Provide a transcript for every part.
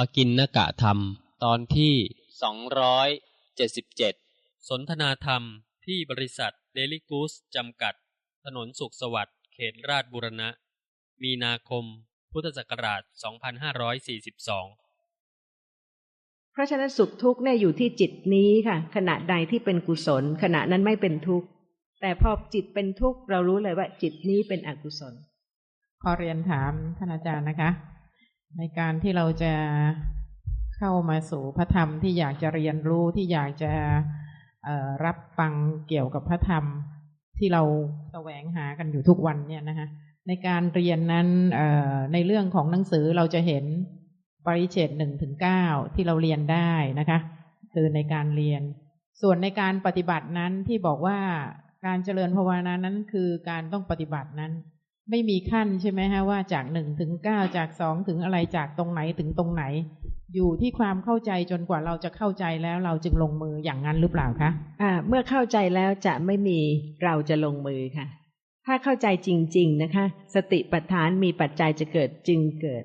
ปกินนกะธรรม ตอนที่สองร้อยเจ็ดสิบเจ็ดสนทนาธรรมที่บริษัทเดลิกูสจำกัด ถนนสุขสวัสดิ์เขตราชบุรณะ มีนาคม พุทธศักราช 2542 เพราะฉะนั้นสุขทุกข์เนี่ยอยู่ที่จิตนี้ค่ะ ขณะใดที่เป็นกุศล ขณะนั้นไม่เป็นทุกข์ แต่พอจิตเป็นทุกข์เรารู้เลยว่าจิตนี้เป็นอกุศล ขอเรียนถามท่านอาจารย์นะคะ ในการที่เราจะเข้ามาสู่พระธรรมที่อยากจะเรียนรู้ที่อยากจะรับฟังเกี่ยวกับพระธรรมที่เราแสวงหากันอยู่ทุกวันเนี่ยนะคะในการเรียนนั้นในเรื่องของหนังสือเราจะเห็นปริเฉดหนึ่งถึงเก้าที่เราเรียนได้นะคะ คือในการเรียน ส่วนในการปฏิบัตินั้นที่บอกว่าการเจริญภาวนานั้นคือการต้องปฏิบัตินั้น ไม่มีขั้นใช่ไหมฮะว่าจากหนึ่งถึงเก้าจากสองถึงอะไรจากตรงไหนถึงตรงไหน อยู่ที่ความเข้าใจจนกว่าเราจะเข้าใจแล้วเราจึงลงมืออย่างนั้นหรือเปล่าคะอ่า เมื่อเข้าใจแล้วจะไม่มีเราจะลงมือค่ะ ถ้าเข้าใจจริง ๆนะคะ สติปัฏฐานมีปัจจัยจะเกิดจึงเกิด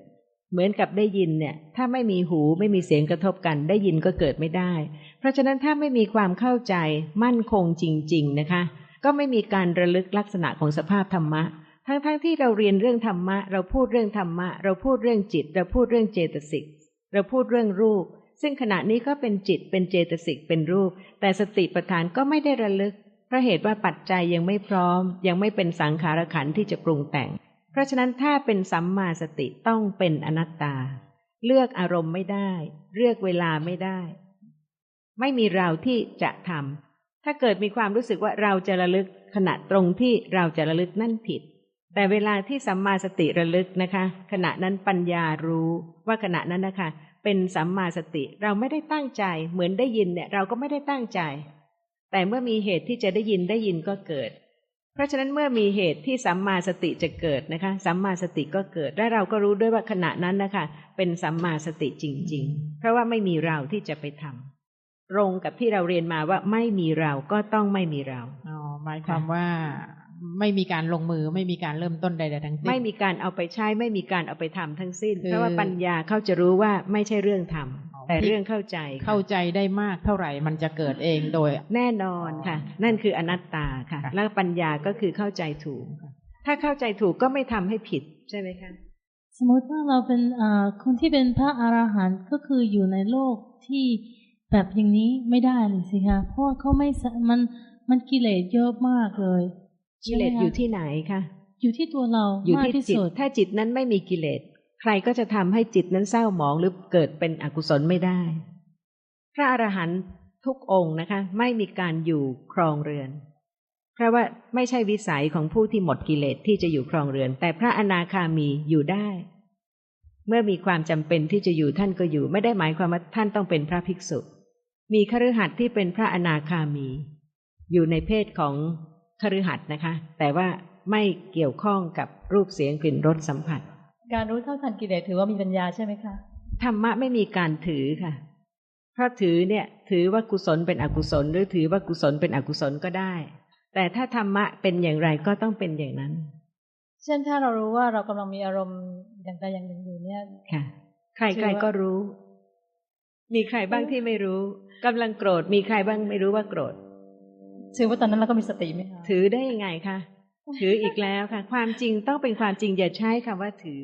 เหมือนกับได้ยินเนี่ย ถ้าไม่มีหูไม่มีเสียงกระทบกัน ได้ยินก็เกิดไม่ได้ เพราะฉะนั้นถ้าไม่มีความเข้าใจมั่นคงจริง ๆนะคะ ก็ไม่มีการระลึกลักษณะของสภาพธรรมะ ทั้งๆทที่เราเรียนเรื่องธรรมะ เราพูดเรื่องธรรมะ เราพูดเรื่องจิต เราพูดเรื่องเจตสิก เราพูดเรื่องรูป ซึ่งขณะนี้ก็เป็นจิตเป็นเจตสิกเป็นรูป แต่สติปัฏฐานก็ไม่ได้ระลึกเพราะเหตุว่าปัจจัยยังไม่พร้อม ยังไม่เป็นสังขารขันธ์ที่จะปรุงแต่ง เพราะฉะนั้นถ้าเป็นสัมมาสติต้องเป็นอนัตตา เลือกอารมณ์ไม่ได้ เลือกเวลาไม่ได้ ไม่มีเราที่จะทำถ้าเกิดมีความรู้สึกว่าเราจะระลึกขณะตรงที่เราจะระลึกนั่นผิด แต่เวลาที่สัมมาสติระลึกนะคะ ขณะนั้นปัญญารู้ว่าขณะนั้นนะคะ เป็นสัมมาสติเราไม่ได้ตั้งใจ เหมือนได้ยินเนี่ย เราก็ไม่ได้ตั้งใจ แต่เมื่อมีเหตุที่จะได้ยินได้ยินก็เกิด เพราะฉะนั้นเมื่อมีเหตุที่สัมมาสติจะเกิดนะคะ สัมมาสติก็เกิดและเราก็รู้ด้วยว่าขณะนั้นนะคะ เป็นสัมมาสติจริง ๆ เพราะว่าไม่มีเราที่จะไปทำตรงกับที่เราเรียนมาว่าไม่มีเราก็ต้องไม่มีเราอ๋อหมายความว่า ไม่มีการลงมือไม่มีการเริ่มต้นใดๆทั้งสิ้นไม่มีการเอาไปใช้ไม่มีการเอาไปทำทั้งสิ้นคือเพราะว่าปัญญาเขาจะรู้ว่าไม่ใช่เรื่องทำแต่เรื่องเข้าใจค่ะเข้าใจได้มากเท่าไหร่มันจะเกิดเองโดย แน่นอนค่ะ นั่นคืออนัตตาค่ะค่ะแล้วปัญญาก็คือเข้าใจถูก ถ้าเข้าใจถูกก็ไม่ทำให้ผิดใช่ไหมคะสมมติว่าเราเป็นอ่าคนที่เป็นพระอรหันต์ก็คืออยู่ในโลกที่แบบอย่างนี้ไม่ได้เลยสิคะเพราะว่าเขาไม่สะมันมันกิเลสเยอะมากเลย กิเลสใช่ไหมคะอยู่ที่ไหนคะอยู่ที่ตัวเราอยู่มากที่ที่จิตสุดถ้าจิตนั้นไม่มีกิเลสใครก็จะทำให้จิตนั้นเศร้าหมองหรือเกิดเป็นอกุศลไม่ได้ พระอรหันต์ทุกองค์นะคะ ไม่มีการอยู่ครองเรือน เพราะว่าไม่ใช่วิสัยของผู้ที่หมดกิเลสที่จะอยู่ครองเรือน แต่พระอนาคามีอยู่ได้ เมื่อมีความจำเป็นที่จะอยู่ท่านก็อยู่ ไม่ได้หมายความว่าท่านต้องเป็นพระภิกษุ มีคฤหัสถ์ที่เป็นพระอนาคามี อยู่ในเพศของ คฤหัสถ์นะคะ แต่ว่าไม่เกี่ยวข้องกับรูปเสียงกลิ่นรสสัมผัส การรู้เท่าทันกิเลสถือว่ามีปัญญาใช่ไหมคะธรรมะไม่มีการถือค่ะ เพราะถือเนี่ย ถือว่ากุศลเป็นอกุศล หรือถือว่ากุศลเป็นอกุศลก็ได้ แต่ถ้าธรรมะเป็นอย่างไรก็ต้องเป็นอย่างนั้น เช่นถ้าเรารู้ว่าเรากำลังมีอารมณ์อย่างใดอย่างหนึ่งอยู่เนี่ยค่ะ ใครถือใครว่าก็รู้ มีใครบ้างที่ไม่รู้กำลังโกรธ มีใครบ้างไม่รู้ว่าโกรธ ถือว่าตอนนั้นเราก็มีสติไหมคะถือได้ยังไงคะถืออีกแล้วค่ะ ความจริงต้องเป็นความจริงอย่าใช้คำว่าถือ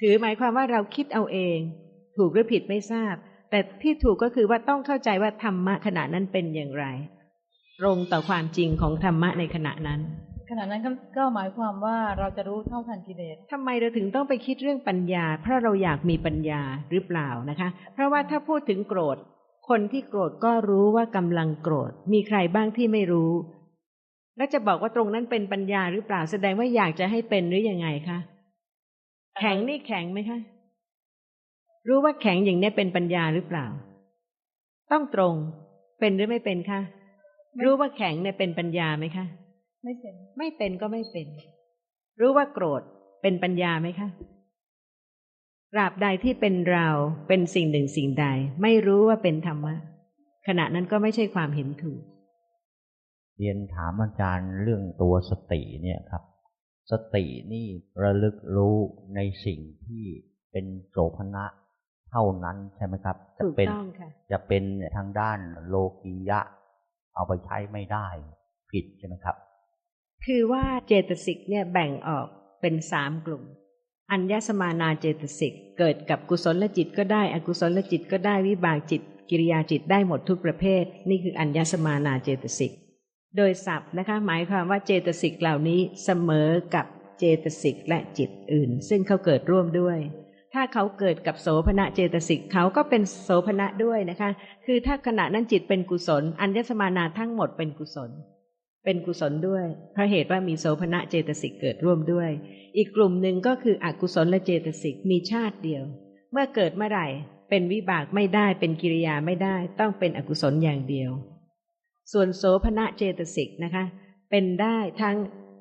ถือหมายความว่าเราคิดเอาเอง ถูกหรือผิดไม่ทราบ แต่ที่ถูกก็คือว่าต้องเข้าใจว่าธรรมะขณะนั้นเป็นอย่างไร ตรงต่อความจริงของธรรมะในขณะนั้น ขณะนั้นก็ก็หมายความว่าเราจะรู้เท่าทันกิเลสทำไมเราถึงต้องไปคิดเรื่องปัญญา เพราะเราอยากมีปัญญาหรือเปล่านะคะ เพราะว่าถ้าพูดถึงโกรธ คนที่โกรธก็รู้ว่ากำลังโกรธ มีใครบ้างที่ไม่รู้ แล้วจะบอกว่าตรงนั้นเป็นปัญญาหรือเปล่าแสดงว่าอยากจะให้เป็นหรือยังไงคะแข็งนี่แข็งไหมคะ รู้ว่าแข็งอย่างเนี้ยเป็นปัญญาหรือเปล่า ต้องตรงเป็นหรือไม่เป็นคะรู้ว่าแข็งเนี่ยเป็นปัญญาไหมคะไม่เป็น ไม่เป็นก็ไม่เป็น รู้ว่าโกรธเป็นปัญญาไหมคะต ราบใดที่เป็นเราเป็นสิ่งหนึ่งสิ่งใด ไม่รู้ว่าเป็นธรรมะ ขณะนั้นก็ไม่ใช่ความเห็นถูก เรียนถามอาจารย์เรื่องตัวสติเนี่ยครับ สตินี่ระลึกรู้ในสิ่งที่เป็นโสภณะเท่านั้นใช่ไหมครับ จะถูกเป็นต้องค่ะจะเป็นทางด้านโลกียะ เอาไปใช้ไม่ได้ ผิดใช่ไหมครับ คือว่าเจตสิกเนี่ยแบ่งออกเป็นสามกลุ่ม อัญญสมานาเจตสิกเกิดกับกุศลจิตก็ได้ อกุศลจิตก็ได้วิบากจิต กิริยาจิตได้หมดทุกประเภท นี่คืออัญญสมานาเจตสิก โดยศัพท์นะคะหมายความว่าเจตสิกเหล่านี้เสมอกับเจตสิกและจิตอื่น ซึ่งเขาเกิดร่วมด้วย ถ้าเขาเกิดกับโสภณะเจตสิกเขาก็เป็นโสภณะด้วยนะคะ คือถ้าขณะนั้นจิตเป็นกุศล อัญญสมานาทั้งหมดเป็นกุศล เป็นกุศลด้วยเพราะเหตุว่ามีโสภณะเจตสิกเกิดร่วมด้วย อีกกลุ่มหนึ่งก็คืออกุศลและเจตสิกมีชาติเดียว เมื่อเกิดเมื่อไหร่เป็นวิบากไม่ได้เป็นกิริยาไม่ได้ ต้องเป็นอกุศลอย่างเดียว ส่วนโสภณะเจตสิกนะคะ เป็นได้ทั้ง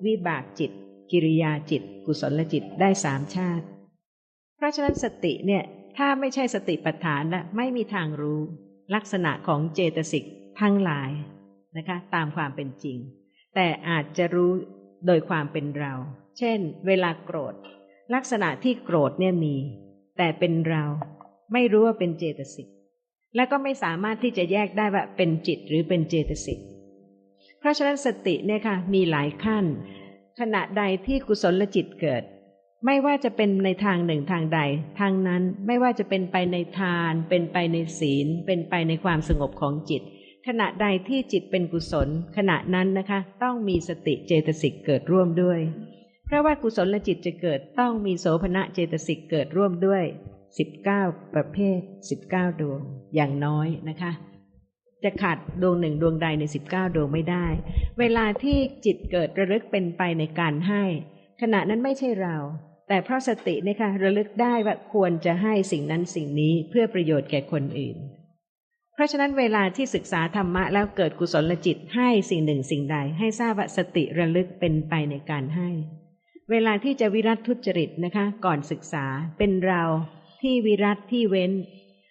วิบากจิต กิริยาจิต กุศลจิตได้สามชาติ เพราะฉะนั้นสติเนี่ยถ้าไม่ใช่สติปัฏฐานละไม่มีทางรู้ ลักษณะของเจตสิกทั้งหลาย นะคะตามความเป็นจริง แต่อาจจะรู้โดยความเป็นเรา เช่น เวลาโกรธ ลักษณะที่โกรธเนี่ยมี แต่เป็นเราไม่รู้ว่าเป็นเจตสิกและก็ไม่สามารถที่จะแยกได้ว่าเป็นจิตหรือเป็นเจตสิกเพราะฉะนั้นสติเนี่ยค่ะมีหลายขั้น ขณะใดที่กุศลจิตเกิด ไม่ว่าจะเป็นในทางหนึ่งทางใด ทางนั้นไม่ว่าจะเป็นไปในทาน เป็นไปในศีล เป็นไปในความสงบของจิต ขณะใดที่จิตเป็นกุศล ขณะนั้นนะคะ ต้องมีสติเจตสิกเกิดร่วมด้วย เพราะว่ากุศลและจิตจะเกิดต้องมีโสภณะเจตสิกเกิดร่วมด้วยสิบเก้าประเภทสิบเก้าดวงอย่างน้อยนะคะ จะขาดดวงหนึ่งดวงใดในสิบเก้าดวงไม่ได้ เวลาที่จิตเกิดระลึกเป็นไปในการให้ ขณะนั้นไม่ใช่เรา แต่เพราะสติเนะคะระลึกได้ว่าควรจะให้สิ่งนั้นสิ่งนี้เพื่อประโยชน์แก่คนอื่น ราะฉะนั้นเวลาที่ศึกษาธรรมะแล้วเกิดกุศลจิตให้สิ่งหนึ่งสิ่งใด ให้ทราบว่าสติระลึกเป็นไปในการให้ เวลาที่จะวิรัตทุจริตนะคะ ก่อนศึกษาเป็นเราที่วิรัตที่เว้น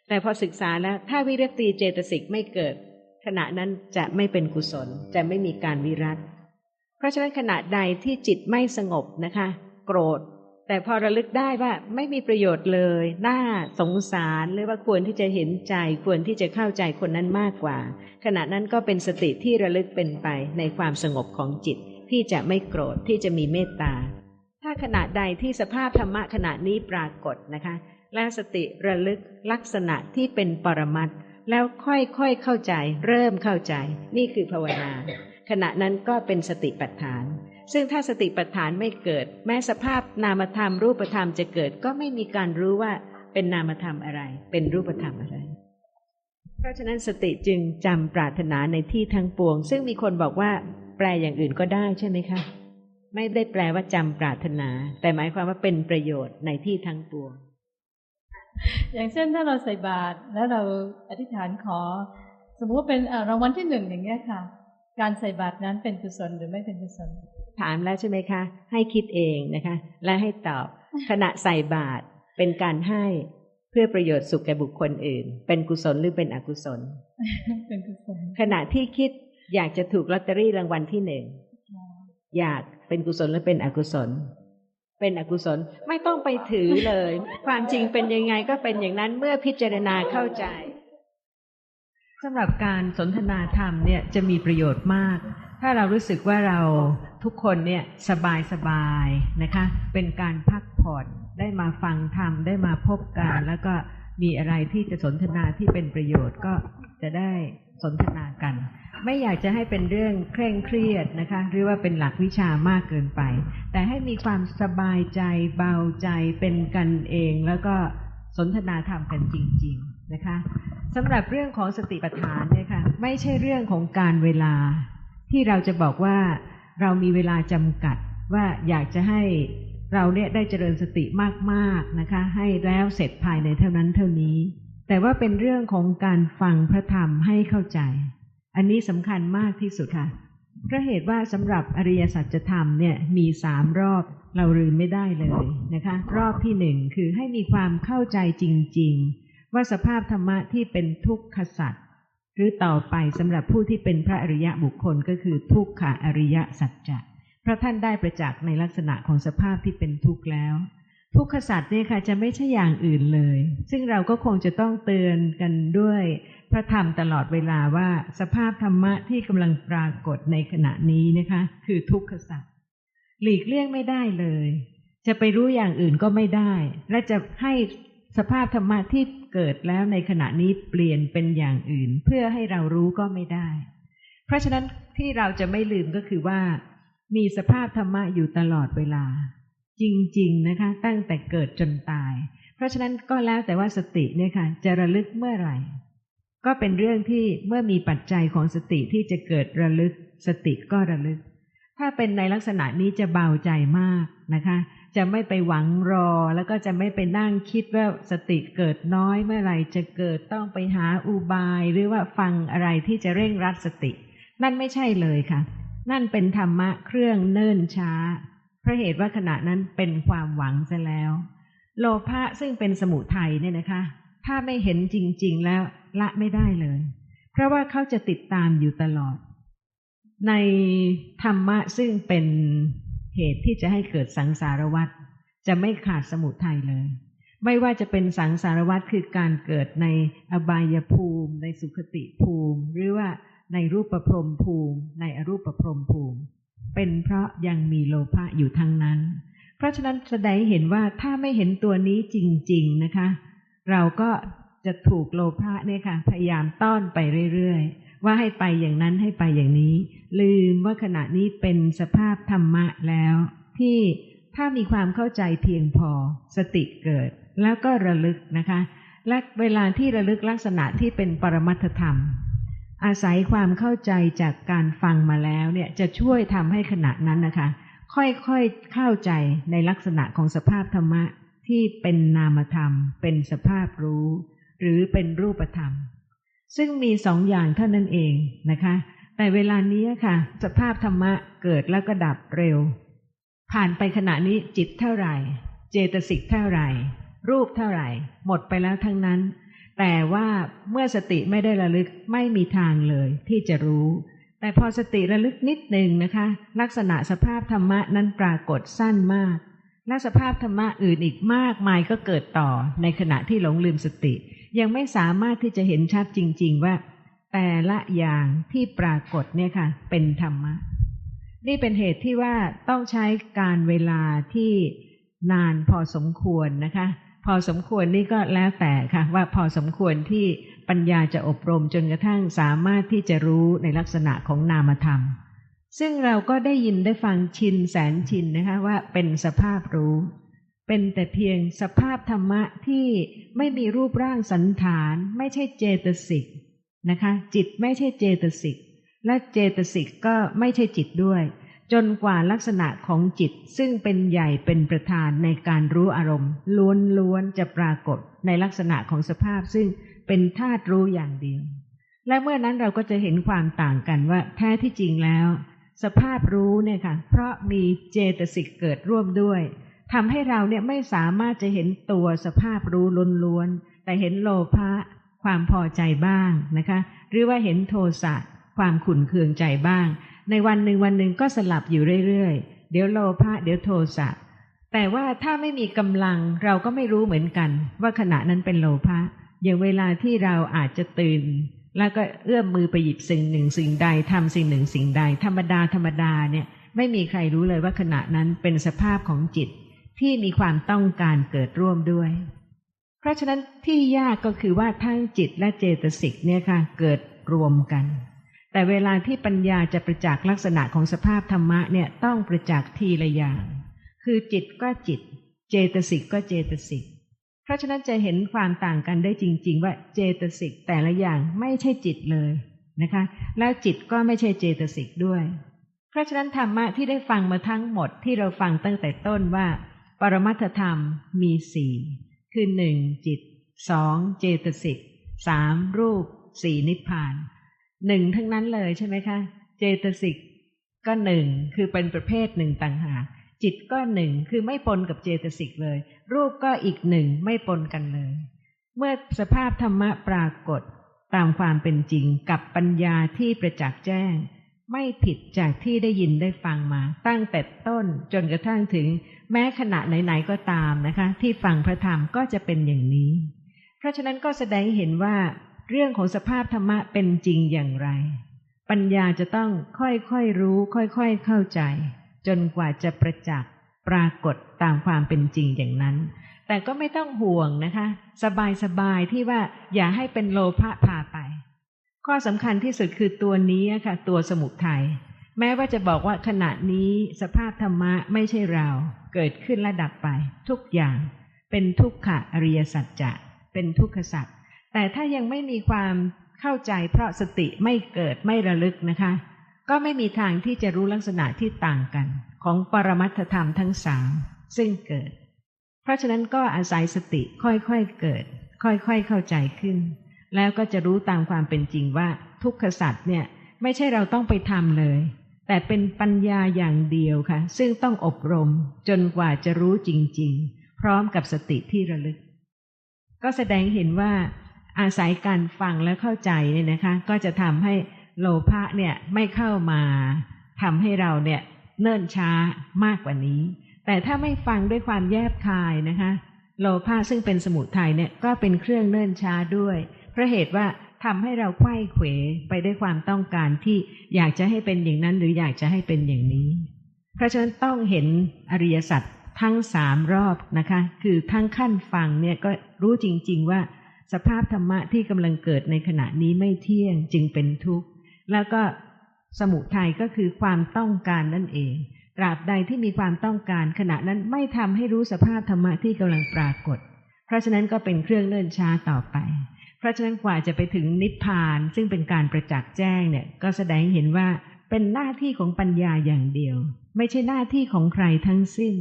แต่พอศึกษาแล้วถ้าวิรติเจตสิกไม่เกิด ขณะนั้นจะไม่เป็นกุศลจะไม่มีการวิรัตเพราะฉะนั้นขณะใดที่จิตไม่สงบนะคะ โกรธ แต่พอระลึกได้ว่าไม่มีประโยชน์เลย น่าสงสารหรือว่าควรที่จะเห็นใจ ควรที่จะเข้าใจคนนั้นมากกว่า ขณะนั้นก็เป็นสติที่ระลึกเป็นไปในความสงบของจิต ที่จะไม่โกรธที่จะมีเมตตา ถ้าขณะใดที่สภาพธรรมะขณะนี้ปรากฏนะคะ และสติระลึกลักษณะที่เป็นปรมัตถ์แล้วค่อยๆเข้าใจ เริ่มเข้าใจ นี่คือภาวนา ขณะนั้นก็เป็นสติปัฏฐาน ซึ่งถ้าสติปัฏฐานไม่เกิด แม้สภาพนามธรรมรูปธรรมจะเกิด ก็ไม่มีการรู้ว่าเป็นนามธรรมอะไร เป็นรูปธรรมอะไร เพราะฉะนั้นสติจึงจำปรารถนาในที่ทั้งปวง ซึ่งมีคนบอกว่าแปลอย่างอื่นก็ได้ใช่ไหมคะ ไม่ได้แปลว่าจำปรารถนา แต่หมายความว่าเป็นประโยชน์ในที่ทั้งปวง อย่างเช่นถ้าเราใส่บาตรแล้วเราอธิษฐานขอ สมมติว่าเป็นรางวัลที่หนึ่งอย่างเงี้ยค่ะ การใส่บาตรนั้นเป็นกุศลหรือไม่เป็นกุศล ถามแล้วใช่ไหมคะ ให้คิดเองนะคะ และให้ตอบขณะใส่บาตรเป็นการให้เพื่อประโยชน์สุขแก่บุคคลอื่น เป็นกุศลหรือเป็นอกุศล เป็นกุศลขณะที่คิดอยากจะถูกลอตเตอรี่รางวัลที่หนึ่งอยากเป็นกุศลหรือเป็นอกุศล เป็นอกุศลไม่ต้องไปถือเลย ความจริงเป็นยังไงก็เป็นอย่างนั้นเมื่อพิจารณาเข้าใจสำหรับการสนทนาธรรมเนี่ยจะมีประโยชน์มาก ถ้าเรารู้สึกว่าเราทุกคนเนี่ยสบายสบายนะคะ เป็นการพักผ่อนได้มาฟังธรรมได้มาพบกัน แล้วก็มีอะไรที่จะสนทนาที่เป็นประโยชน์ก็จะได้สนทนากัน ไม่อยากจะให้เป็นเรื่องเคร่งเครียดนะคะ หรือว่าเป็นหลักวิชามากเกินไป แต่ให้มีความสบายใจเบาใจเป็นกันเอง แล้วก็สนทนาธรรมกันจริง ๆนะคะสำหรับเรื่องของสติปัฏฐานเนี่ยค่ะไม่ใช่เรื่องของการเวลา ที่เราจะบอกว่าเรามีเวลาจำกัดว่าอยากจะให้เราเนี่ยได้เจริญสติมากๆนะคะ ให้แล้วเสร็จภายในเท่านั้นเท่านี้ แต่ว่าเป็นเรื่องของการฟังพระธรรมให้เข้าใจ อันนี้สำคัญมากที่สุดค่ะเพราะเหตุว่าสำหรับอริยสัจธรรมเนี่ยมีสามรอบเราลืมไม่ได้เลยนะคะ รอบที่หนึ่งคือให้มีความเข้าใจจริง ๆ ว่าสภาพธรรมะที่เป็นทุกขสัจ รือต่อไปสำหรับผู้ที่เป็นพระอริยะบุคคลก็คือทุกขะอริยสัจจะเพราะท่านได้ประจักษ์ในลักษณะของสภาพที่เป็นทุกข์แล้ว ทุกขสัตว์เนี่ยค่ะจะไม่ใช่อย่างอื่นเลย ซึ่งเราก็คงจะต้องเตือนกันด้วยพระธรรมตลอดเวลาว่าสภาพธรรมะที่กำลังปรากฏในขณะนี้นะคะ คือทุกขสัตว์หลีกเลี่ยงไม่ได้เลย จะไปรู้อย่างอื่นก็ไม่ได้ และจะให้ สภาพธรรมะที่เกิดแล้วในขณะนี้เปลี่ยนเป็นอย่างอื่น เพื่อให้เรารู้ก็ไม่ได้ เพราะฉะนั้นที่เราจะไม่ลืมก็คือว่า มีสภาพธรรมะอยู่ตลอดเวลา จริง ๆ นะคะ ตั้งแต่เกิดจนตาย เพราะฉะนั้นก็แล้วแต่ว่าสติเนี่ยค่ะจะระลึกเมื่อไหร่ ก็เป็นเรื่องที่เมื่อมีปัจจัยของสติที่จะเกิดระลึก สติก็ระลึก ถ้าเป็นในลักษณะนี้จะเบาใจมากนะคะ จะไม่ไปหวังรอแล้วก็จะไม่ไปนั่งคิดว่าสติเกิดน้อยเมื่อไหร่จะเกิดต้องไปหาอุบาย หรือว่าฟังอะไรที่จะเร่งรัดสติ นั่นไม่ใช่เลยค่ะ นั่นเป็นธรรมะเครื่องเนิ่นช้าเพราะเหตุว่าขณะนั้นเป็นความหวังซะแล้ว โลภะซึ่งเป็นสมุทัยเนี่ยนะคะ ถ้าไม่เห็นจริง ๆ แล้วละไม่ได้เลย เพราะว่าเขาจะติดตามอยู่ตลอด ในธรรมะซึ่งเป็นเหตุที่จะให้เกิดสังสารวัฏจะไม่ขาดสมุทัยเลย ไม่ว่าจะเป็นสังสารวัฏคือการเกิดในอบายภูมิ ในสุขติภูมิ หรือว่าในรูปประพรมภูมิ ในอรูปประพรมภูมิ เป็นเพราะยังมีโลภะอยู่ทั้งนั้น เพราะฉะนั้นแสดงเห็นว่าถ้าไม่เห็นตัวนี้จริง ๆนะคะ เราก็จะถูกโลภะเนี่ยค่ะพยายามต้อนไปเรื่อยๆ ว่าให้ไปอย่างนั้นให้ไปอย่างนี้ ลืมว่าขณะนี้เป็นสภาพธรรมะแล้ว ที่ถ้ามีความเข้าใจเพียงพอสติเกิด แล้วก็ระลึกนะคะ และเวลาที่ระลึกลักษณะที่เป็นปรมัตถธรรม อาศัยความเข้าใจจากการฟังมาแล้วเนี่ยจะช่วยทำให้ขณะนั้นนะคะ ค่อยๆเข้าใจในลักษณะของสภาพธรรมะที่เป็นนามธรรม เป็นสภาพรู้ หรือเป็นรูปธรรม ซึ่งมีสองอย่างเท่านั้นเองนะคะ แต่เวลานี้ค่ะ สภาพธรรมะเกิดแล้วก็ดับเร็ว ผ่านไปขณะนี้จิตเท่าไหร่ เจตสิกเท่าไหร่ รูปเท่าไหร่ หมดไปแล้วทั้งนั้น แต่ว่าเมื่อสติไม่ได้ระลึกไม่มีทางเลยที่จะรู้ แต่พอสติระลึกนิดหนึ่งนะคะ ลักษณะสภาพธรรมะนั้นปรากฏสั้นมากและสภาพธรรมะอื่นอีกมากมายก็เกิดต่อในขณะที่หลงลืมสติ ยังไม่สามารถที่จะเห็นชัดจริง ๆ ว่า แต่ละอย่างที่ปรากฏเนี่ยค่ะ เป็นธรรมะ นี่เป็นเหตุที่ว่าต้องใช้การเวลาที่นานพอสมควรนะคะ พอสมควรนี่ก็แล้วแต่ค่ะ ว่าพอสมควรที่ปัญญาจะอบรมจนกระทั่งสามารถที่จะรู้ในลักษณะของนามธรรม ซึ่งเราก็ได้ยินได้ฟังชินแสนชินนะคะว่าเป็นสภาพรู้ เป็นแต่เพียงสภาพธรรมะที่ไม่มีรูปร่างสันฐาน ไม่ใช่เจตสิกนะคะ จิตไม่ใช่เจตสิก และเจตสิกก็ไม่ใช่จิตด้วย จนกว่าลักษณะของจิตซึ่งเป็นใหญ่เป็นประธานในการรู้อารมณ์ล้วนๆจะปรากฏในลักษณะของสภาพซึ่งเป็นธาตุรู้อย่างเดียว และเมื่อนั้นเราก็จะเห็นความต่างกันว่าแท้ที่จริงแล้ว สภาพรู้เนี่ยค่ะเพราะมีเจตสิกเกิดร่วมด้วย ทำให้เราเนี่ยไม่สามารถจะเห็นตัวสภาพรู้ล้วนๆแต่เห็นโลภะความพอใจบ้างนะคะ หรือว่าเห็นโทสะความขุ่นเคืองใจบ้าง ในวันหนึ่งวันหนึ่งก็สลับอยู่เรื่อยๆ เดี๋ยวโลภะเดี๋ยวโทสะแต่ว่าถ้าไม่มีกำลังเราก็ไม่รู้เหมือนกัน ว่าขณะนั้นเป็นโลภะอย่างเวลาที่เราอาจจะตื่น แล้วก็เอื้อมมือไปหยิบสิ่งหนึ่งสิ่งใดทำสิ่งหนึ่งสิ่งใด ธรรมดาธรรมดาเนี่ยไม่มีใครรู้เลยว่าขณะนั้นเป็นสภาพของจิต ที่มีความต้องการเกิดร่วมด้วย เพราะฉะนั้นที่ยากก็คือว่าทั้งจิตและเจตสิกเนี่ยค่ะเกิดรวมกัน แต่เวลาที่ปัญญาจะประจักษ์ลักษณะของสภาพธรรมะเนี่ยต้องประจักษ์ทีละอย่าง คือจิตก็จิต เจตสิกก็เจตสิก เพราะฉะนั้นจะเห็นความต่างกันได้จริง ๆ ว่าเจตสิกแต่ละอย่างไม่ใช่จิตเลยนะคะ แล้วจิตก็ไม่ใช่เจตสิกด้วย เพราะฉะนั้นธรรมะที่ได้ฟังมาทั้งหมดที่เราฟังตั้งแต่ต้นว่า ปรมัตธรรมมีสี่คือหนึ่งจิตสองเจตสิกสามรูปสี่นิพพานหนึ่งทั้งนั้นเลยใช่ไหมคะ เจตสิกก็หนึ่งคือเป็นประเภทหนึ่งต่างหากจิตก็หนึ่งคือไม่ปนกับเจตสิกเลย รูปก็อีกหนึ่งไม่ปนกันเลย เมื่อสภาพธรรมะปรากฏตามความเป็นจริงกับปัญญาที่ประจักษ์แจ้ง ไม่ผิดจากที่ได้ยินได้ฟังมา ตั้งแต่ต้นจนกระทั่งถึงแม้ขณะไหนๆก็ตามนะคะ ที่ฟังพระธรรมก็จะเป็นอย่างนี้ เพราะฉะนั้นก็แสดงเห็นว่า เรื่องของสภาพธรรมะเป็นจริงอย่างไร ปัญญาจะต้องค่อยๆรู้ ค่อยๆเข้าใจ จนกว่าจะประจักษ์ปรากฏตามความเป็นจริงอย่างนั้น แต่ก็ไม่ต้องห่วงนะคะ สบายๆที่ว่าอย่าให้เป็นโลภะพาไป ข้อสำคัญที่สุดคือตัวนี้ค่ะ ตัวสมุทัยแม้ว่าจะบอกว่าขณะนี้สภาพธรรมะไม่ใช่เรา เกิดขึ้นและดับไป ทุกอย่าง เป็นทุกขะอริยสัจจะเป็นทุกขสัจแต่ถ้ายังไม่มีความเข้าใจเพราะสติไม่เกิดไม่ระลึกนะคะ ก็ไม่มีทางที่จะรู้ลักษณะที่ต่างกัน ของปรมัตถธรรมทั้งสามซึ่งเกิด เพราะฉะนั้นก็อาศัยสติค่อยๆเกิด ค่อยๆเข้าใจขึ้น แล้วก็จะรู้ตามความเป็นจริงว่าทุกขสัตว์เนี่ยไม่ใช่เราต้องไปทำเลย แต่เป็นปัญญาอย่างเดียวค่ะ ซึ่งต้องอบรมจนกว่าจะรู้จริง ๆ พร้อมกับสติที่ระลึก ก็แสดงเห็นว่าอาศัยการฟังและเข้าใจเนี่ยนะคะ ก็จะทำให้โลภะเนี่ยไม่เข้ามาทำให้เราเนี่ยเนิ่นช้ามากกว่านี้ แต่ถ้าไม่ฟังด้วยความแยบคายนะคะ โลภะซึ่งเป็นสมุทัยเนี่ยก็เป็นเครื่องเนิ่นช้าด้วย เพราะเหตุว่าทำให้เราไข้เขวไปด้วยความต้องการที่อยากจะให้เป็นอย่างนั้นหรืออยากจะให้เป็นอย่างนี้ เพราะฉะนั้นต้องเห็นอริยสัจทั้งสามรอบนะคะ คือทั้งขั้นฟังเนี่ยก็รู้จริง ๆ ว่าสภาพธรรมะที่กำลังเกิดในขณะนี้ไม่เที่ยงจึงเป็นทุกข์ แล้วก็สมุทัยก็คือความต้องการนั่นเอง ตราบใดที่มีความต้องการขณะนั้นไม่ทำให้รู้สภาพธรรมะที่กำลังปรากฏ เพราะฉะนั้นก็เป็นเครื่องเลื่อนช้าต่อไป เพราะฉะนั้นกว่าจะไปถึงนิพพานซึ่งเป็นการประจักษ์แจ้งเนี่ย ก็แสดงเห็นว่าเป็นหน้าที่ของปัญญาอย่างเดียว ไม่ใช่หน้าที่ของใครทั้งสิ้น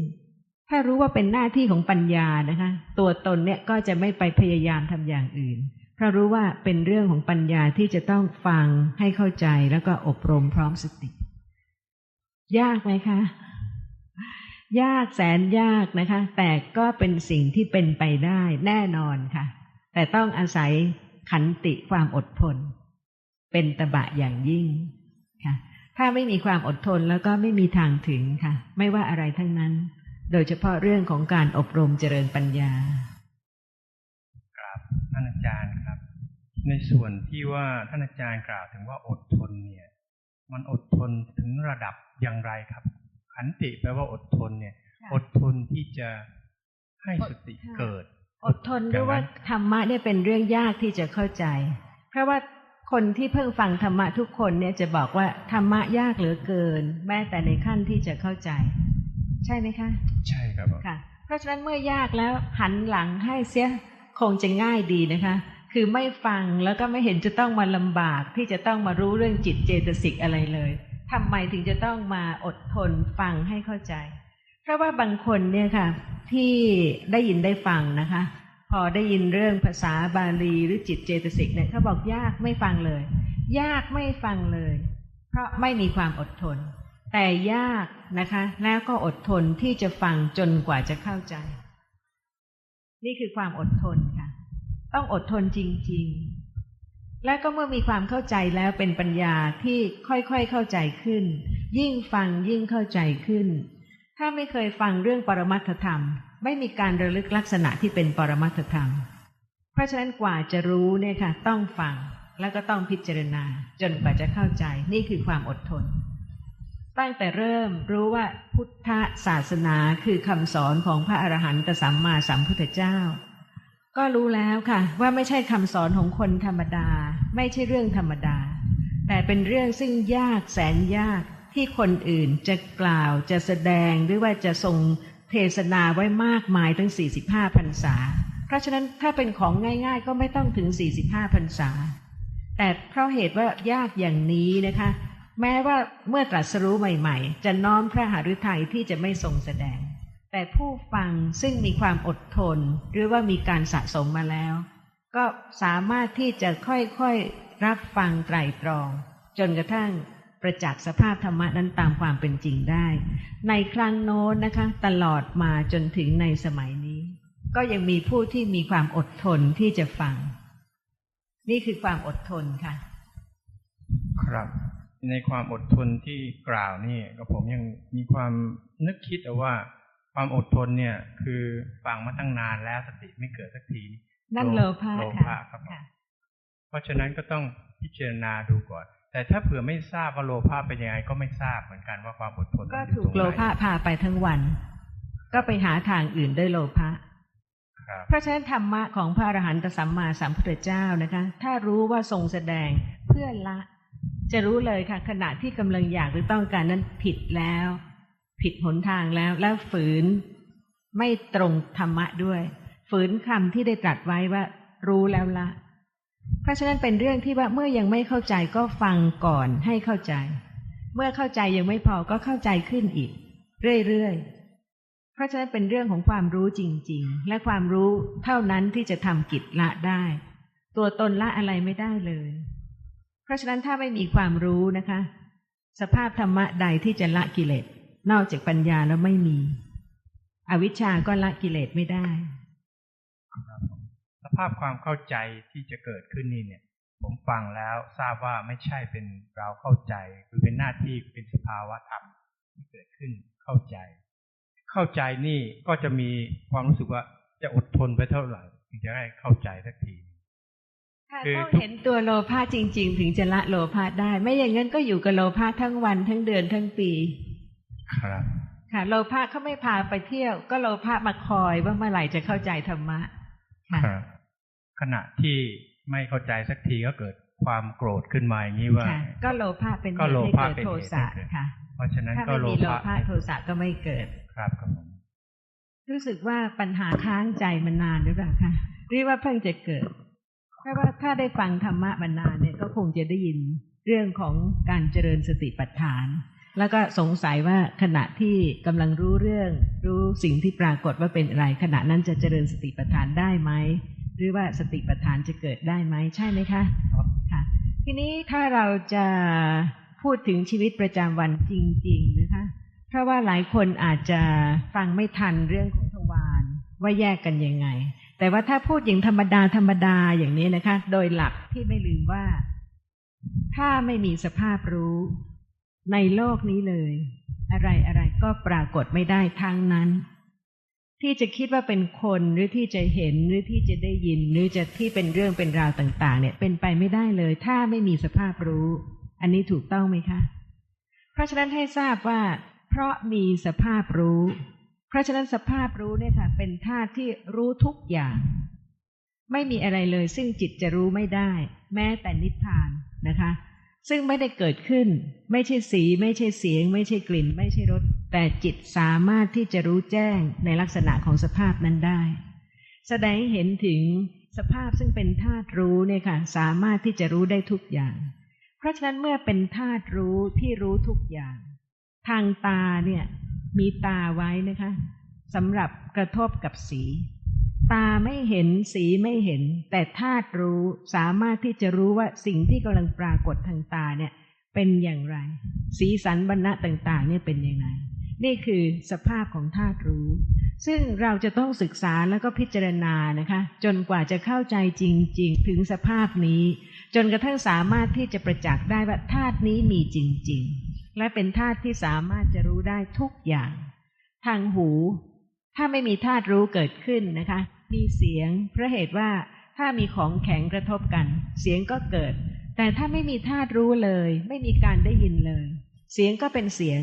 ถ้ารู้ว่าเป็นหน้าที่ของปัญญานะคะ ตัวตนเนี่ยก็จะไม่ไปพยายามทำอย่างอื่น เพราะรู้ว่าเป็นเรื่องของปัญญาที่จะต้องฟังให้เข้าใจแล้วก็อบรมพร้อมสติ ยากไหมคะ ยากแสนยากนะคะ แต่ก็เป็นสิ่งที่เป็นไปได้แน่นอนค่ะ แต่ต้องอาศัยขันติความอดทน เป็นตบะอย่างยิ่งค่ะ ถ้าไม่มีความอดทนแล้วก็ไม่มีทางถึงค่ะ ไม่ว่าอะไรทั้งนั้น โดยเฉพาะเรื่องของการอบรมเจริญปัญญาครับท่านอาจารย์ครับ ในส่วนที่ว่าท่านอาจารย์กล่าวถึงว่าอดทนเนี่ย มันอดทนถึงระดับอย่างไรครับ ขันติแปลว่าอดทนเนี่ยค่ะอดทนที่จะให้สติค่ะเกิด อดทนด้วยว่าธรรมะเนี่ยเป็นเรื่องยากที่จะเข้าใจ เพราะว่าคนที่เพิ่งฟังธรรมะทุกคนเนี่ยจะบอกว่าธรรมะยากเหลือเกิน แม้แต่ในขั้นที่จะเข้าใจ ใช่ไหมคะ ใช่ครับค่ะ เพราะฉะนั้นเมื่อยากแล้วหันหลังให้เสียคงจะง่ายดีนะคะ คือไม่ฟังแล้วก็ไม่เห็นจะต้องมาลำบากที่จะต้องมารู้เรื่องจิตเจตสิกอะไรเลยทำไมถึงจะต้องมาอดทนฟังให้เข้าใจเพ ราะว่าบางคนเนี่ยค่ะ ที่ได้ยินได้ฟังนะคะ พอได้ยินเรื่องภาษาบาลีหรือจิตเจตสิกเนี่ยเขาบอกยากไม่ฟังเลย ยากไม่ฟังเลย เพราะไม่มีความอดทน แต่ยากนะคะ แล้วก็อดทนที่จะฟังจนกว่าจะเข้าใจ นี่คือความอดทนค่ะ ต้องอดทนจริง ๆ และก็เมื่อมีความเข้าใจแล้วเป็นปัญญาที่ค่อยๆเข้าใจขึ้น ยิ่งฟังยิ่งเข้าใจขึ้น ถ้าไม่เคยฟังเรื่องปรมัตถธรรม ไม่มีการระลึกลักษณะที่เป็นปรมัตถธรรม เพราะฉะนั้นกว่าจะรู้เนี่ยค่ะ ต้องฟังแล้วก็ต้องพิจารณา จนกว่าจะเข้าใจนี่คือความอดทน ตั้งแต่เริ่มรู้ว่าพุทธศาสนาคือคำสอนของพระอรหันตสัมมาสัมพุทธเจ้า ก็รู้แล้วค่ะ ว่าไม่ใช่คำสอนของคนธรรมดา ไม่ใช่เรื่องธรรมดา แต่เป็นเรื่องซึ่งยากแสนยาก ที่คนอื่นจะกล่าวจะแสดงหรือว่าจะทรงเทศนาไว้มากมายทั้ง 45พรรษา เพราะฉะนั้นถ้าเป็นของง่ายๆ ก็ไม่ต้องถึง 45พรรษา แต่เพราะเหตุว่ายากอย่างนี้นะคะ แม้ว่าเมื่อตรัสรู้ใหม่ๆ จะน้อมพระหฤทัยที่จะไม่ทรงแสดง แต่ผู้ฟังซึ่งมีความอดทน หรือว่ามีการสะสมมาแล้ว ก็สามารถที่จะค่อยๆรับฟังไตรตรอง จนกระทั่ง ประจักษ์สภาพธรรมะนั้นตามความเป็นจริงได้ ในครั้งโน้นนะคะ ตลอดมาจนถึงในสมัยนี้ ก็ยังมีผู้ที่มีความอดทนที่จะฟัง นี่คือความอดทนค่ะ ครับ ในความอดทนที่กล่าวนี่ก็ผมยังมีความนึกคิดเอาว่า ความอดทนเนี่ย คือฟังมาตั้งนานแล้วสติไม่เกิดสักทีนั่นโลภะโลค่ะภะครับผมค่ะ เพราะฉะนั้นก็ต้องพิจารณาดูก่อน แต่ถ้าเผื่อไม่ทราบว่าโลภะเป็นยังไงก็ไม่ทราบเหมือนกันว่าความอดทนก็มันอยู่ถูตกรงไหนโลภะพาไปทั้งวัน ก็ไปหาทางอื่นด้วยโลภะครับเพราะฉะนั้นธรรมะของพระอรหันตสัมมาสัมพุทธเจ้านะคะ ถ้ารู้ว่าทรงแสดงเพื่อละ จะรู้เลยค่ะ ขณะที่กำลังอยากหรือต้องการนั้นผิดแล้ว ผิดหนทางแล้วแล้วฝืน ไม่ตรงธรรมะด้วย ฝืนคำที่ได้ตรัสไว้ว่า รู้แล้วละ เพราะฉะนั้นเป็นเรื่องที่ว่าเมื่อยังไม่เข้าใจก็ฟังก่อนให้เข้าใจ เมื่อเข้าใจยังไม่พอก็เข้าใจขึ้นอีก เรื่อยๆ เพราะฉะนั้นเป็นเรื่องของความรู้จริง ๆ และความรู้เท่านั้นที่จะทำกิจละได้ ตัวตนละอะไรไม่ได้เลย เพราะฉะนั้นถ้าไม่มีความรู้นะคะ สภาพธรรมะใดที่จะละกิเลสนอกจากปัญญาแล้วไม่มี อวิชชาก็ละกิเลสไม่ได้าพความเข้าใจที่จะเกิดขึ้นนี่เนี่ย ผมฟังแล้วทราบว่าไม่ใช่เป็นเราเข้าใจคือเป็นหน้าที่เป็นสภาวะธรรมที่เกิดขึ้นเข้าใจ เข้าใจนี่ก็จะมีความรู้สึกว่าจะอดทนไปเท่าไหร่ถึงจะได้เข้าใจสักทีค่ะคือต้องทุกเห็นตัวโลภะจริง ๆ ถึงจะละโลภะได้ ไม่อย่างนั้นก็อยู่กับโลภะทั้งวันทั้งเดือนทั้งปี ครับ ค่ะ โลภะเขาไม่พาไปเที่ยว ก็โลภะมาคอยว่าเมื่อไหร่จะเข้าใจธรรมะค่ะครับ ขณะที่ไม่เข้าใจสักทีก็เกิดความโกรธขึ้นมาอย่างนี้ว่าค่ะก็โลภะเป็นเหก็ตุโลให้ภะเกิดเป็นโทเหตุสะให้เกิดค่ะ เพราะฉะนั้นถ้าก็ไม่โลมีโลภะภะโทสะก็ไม่เกิดครับครับผมรู้สึกว่าปัญหาค้างใจมานานหรือเปล่าคะเรียกว่าเพิ่งจะเกิดเพราะว่าถ้าได้ฟังธรรมะมานานเนี่ยก็คงจะได้ยินเรื่องของการเจริญสติปัฏฐาน แล้วก็สงสัยว่าขณะที่กำลังรู้เรื่อง รู้สิ่งที่ปรากฏว่าเป็นอะไร ขณะนั้นจะเจริญสติปัฏฐานได้ไหม หรือว่าสติปัฏฐานจะเกิดได้ไหมใช่ไหมคะค่ะ ทีนี้ถ้าเราจะพูดถึงชีวิตประจำวันจริง ๆ นะคะ เพราะว่าหลายคนอาจจะฟังไม่ทันเรื่องของทวารว่าแยกกันยังไง แต่ว่าถ้าพูดอย่างธรรมดาธรรมดาอย่างนี้นะคะ โดยหลักที่ไม่ลืมว่า ถ้าไม่มีสภาพรู้ในโลกนี้เลย อะไรอะไรก็ปรากฏไม่ได้ทั้งนั้น ที่จะคิดว่าเป็นคนหรือที่จะเห็นหรือที่จะได้ยิน หรือจะที่เป็นเรื่องเป็นราวต่าง ๆ เนี่ย เป็นไปไม่ได้เลย ถ้าไม่มีสภาพรู้ อันนี้ถูกต้องไหมคะ เพราะฉะนั้นให้ทราบว่า เพราะมีสภาพรู้ เพราะฉะนั้นสภาพรู้เนี่ยค่ะ เป็นธาตุที่รู้ทุกอย่าง ไม่มีอะไรเลย ซึ่งจิตจะรู้ไม่ได้ แม้แต่นิพพานนะคะ ซึ่งไม่ได้เกิดขึ้น ไม่ใช่สี ไม่ใช่เสียง ไม่ใช่กลิ่น ไม่ใช่รส แต่จิตสามารถที่จะรู้แจ้งในลักษณะของสภาพนั้นได้ แสดงให้เห็นถึงสภาพซึ่งเป็นธาตุรู้เนี่ยค่ะสามารถที่จะรู้ได้ทุกอย่าง เพราะฉะนั้นเมื่อเป็นธาตุรู้ที่รู้ทุกอย่าง ทางตาเนี่ยมีตาไว้นะคะสำหรับกระทบกับสี ตาไม่เห็นสีไม่เห็น แต่ธาตุรู้สามารถที่จะรู้ว่าสิ่งที่กำลังปรากฏทางตาเนี่ยเป็นอย่างไร สีสันบรรณะต่าง ๆ เนี่ยเป็นยังไง นี่คือสภาพของธาตุรู้ ซึ่งเราจะต้องศึกษาแล้วก็พิจารณานะคะ จนกว่าจะเข้าใจจริง ๆ ถึงสภาพนี้ จนกระทั่งสามารถที่จะประจักษ์ได้ว่าธาตุนี้มีจริง ๆ และเป็นธาตุที่สามารถจะรู้ได้ทุกอย่าง ทางหู ถ้าไม่มีธาตุรู้เกิดขึ้นนะคะ มีเสียงเพราะเหตุว่าถ้ามีของแข็งกระทบกัน เสียงก็เกิด แต่ถ้าไม่มีธาตุรู้เลย ไม่มีการได้ยินเลย เสียงก็เป็นเสียง